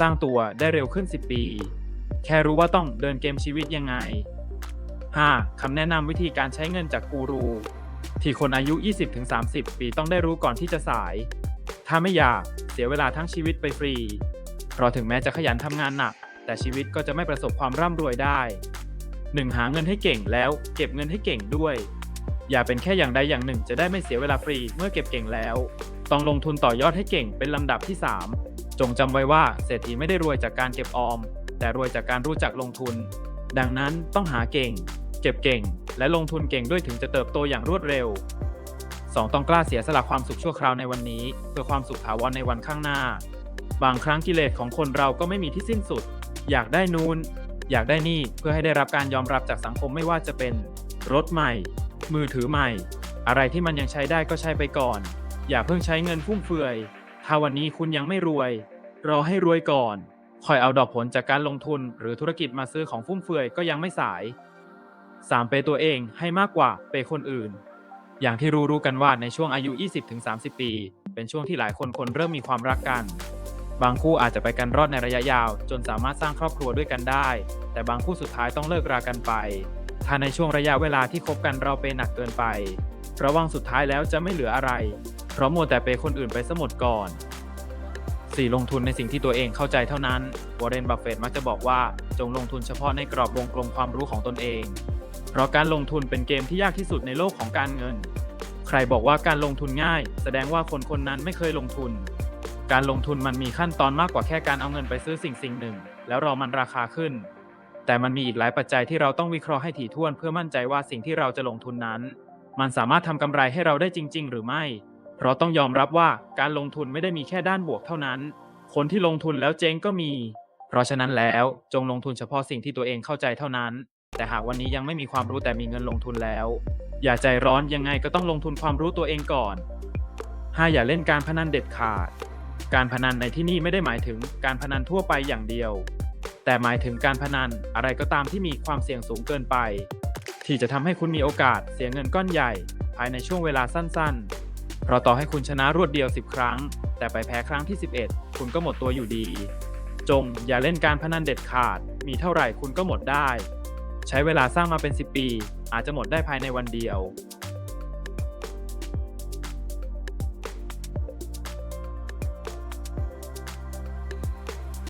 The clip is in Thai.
สร้างตัวได้เร็วขึ้น 10 ปี แค่รู้ว่าต้องเดินเกมชีวิตยังไง 5. คำแนะนำวิธีการใช้เงินจากกูรู ที่คนอายุ 20-30 ปีต้องได้รู้ก่อนที่จะสาย ถ้าไม่อยากเสียเวลาทั้งชีวิตไปฟรี เพราะถึงแม้จะขยันทำงานหนัก แต่ชีวิตก็จะไม่ประสบความร่ำรวยได้ 1. หาเงินให้เก่งแล้วเก็บเงินให้เก่งด้วย อย่าเป็นแค่อย่างใดอย่างหนึ่งจะได้ไม่เสียเวลาฟรีเมื่อเก็บเก่งแล้ว ต้องลงทุนต่อยอดให้เก่งเป็นลำดับที่ 3 จงจำไว้ว่าเศรษฐีไม่ได้รวยจากการเก็บออม แต่รวยจากการรู้จักลงทุน ดังนั้นต้องหาเก่ง เก็บเก่ง และลงทุนเก่งด้วยถึงจะเติบโตอย่างรวดเร็ว 2. ต้องกล้าเสียสละความสุขชั่วคราวในวันนี้ เพื่อความสุขถาวรในวันข้างหน้า บางครั้งกิเลสของคนเราก็ไม่มีที่สิ้นสุด อยากได้นูนอยากได้นี่เพื่อให้ได้รับการยอมรับจากสังคมไม่ว่าจะเป็น รถใหม่ มือถือใหม่ อะไรที่มันยังใช้ได้ก็ใช้ไปก่อน อย่าเพิ่งใช้เงินฟุ่มเฟือย ถ้าวันนี้คุณยังไม่รวย รอให้รวยก่อน คอยเอาดอกผลจากการลงทุนหรือธุรกิจมาซื้อของฟุ่มเฟือยก็ยังไม่สาย 3. เปย์ตัวเองให้มากกว่าเปย์คนอื่น อย่างที่รู้รู้กันว่าในช่วงอายุ 20-30 ปี เป็นช่วงที่หลายคนคนเริ่มมีความรักกัน บางคู่อาจจะไปกันรอดในระยะยาว จนสามารถสร้างครอบครัวด้วยกันได้ แต่บางคู่สุดท้ายต้องเลิกรากันไป ถ้าในช่วงระยะเวลาที่คบกันเราเปย์หนักเกินไป ระวังสุดท้ายแล้วจะไม่เหลืออะไร เพราะมัวแต่เปคนอื่นไปซะหมดก่อน 4. ลงทุนในสิ่งที่ตัวเองเข้าใจเท่านั้นวอร์เรน บัฟเฟตต์มักจะบอกว่าจงลงทุนเฉพาะในกรอบวงกลมความรู้ของตนเอง เพราะการลงทุนเป็นเกมที่ยากที่สุดในโลกของการเงิน ใครบอกว่าการลงทุนง่าย แสดงว่าคนคนนั้นไม่เคยลงทุน การลงทุนมันมีขั้นตอนมากกว่าแค่การเอาเงินไปซื้อสิ่งสิ่งหนึ่ง แล้วรอมันราคาขึ้น แต่มันมีอีกหลายปัจจัยที่เราต้องวิเคราะห์ให้ถี่ถ้วน เพื่อมั่นใจว่าสิ่งที่เราจะลงทุนนั้น มันสามารถทำกำไรให้เราได้จริง ๆ หรือไม่ เพราะต้องยอมรับว่าการลงทุนไม่ได้มีแค่ด้านบวกเท่านั้น คนที่ลงทุนแล้วเจ๊งก็มี เพราะฉะนั้นแล้วจงลงทุนเฉพาะสิ่งที่ตัวเองเข้าใจเท่านั้น แต่หากวันนี้ยังไม่มีความรู้แต่มีเงินลงทุนแล้ว อย่าใจร้อนยังไงก็ต้องลงทุนความรู้ตัวเองก่อน 5. อย่าเล่นการพนันเด็ดขาด การพนันในที่นี่ไม่ได้หมายถึงการพนันทั่วไปอย่างเดียว แต่หมายถึงการพนันอะไรก็ตามที่มีความเสี่ยงสูงเกินไป ที่จะทำให้คุณมีโอกาสเสียเงินก้อนใหญ่ ภายในช่วงเวลาสั้นๆ เพราะต่อให้คุณชนะรวดเดียว 10 ครั้ง แต่ไปแพ้ครั้งที่ 11 คุณก็หมดตัวอยู่ดี จงอย่าเล่นการพนันเด็ดขาด มีเท่าไหร่คุณก็หมดได้ ใช้เวลาสร้างมาเป็น 10 ปี อาจจะหมดได้ภายในวันเดียว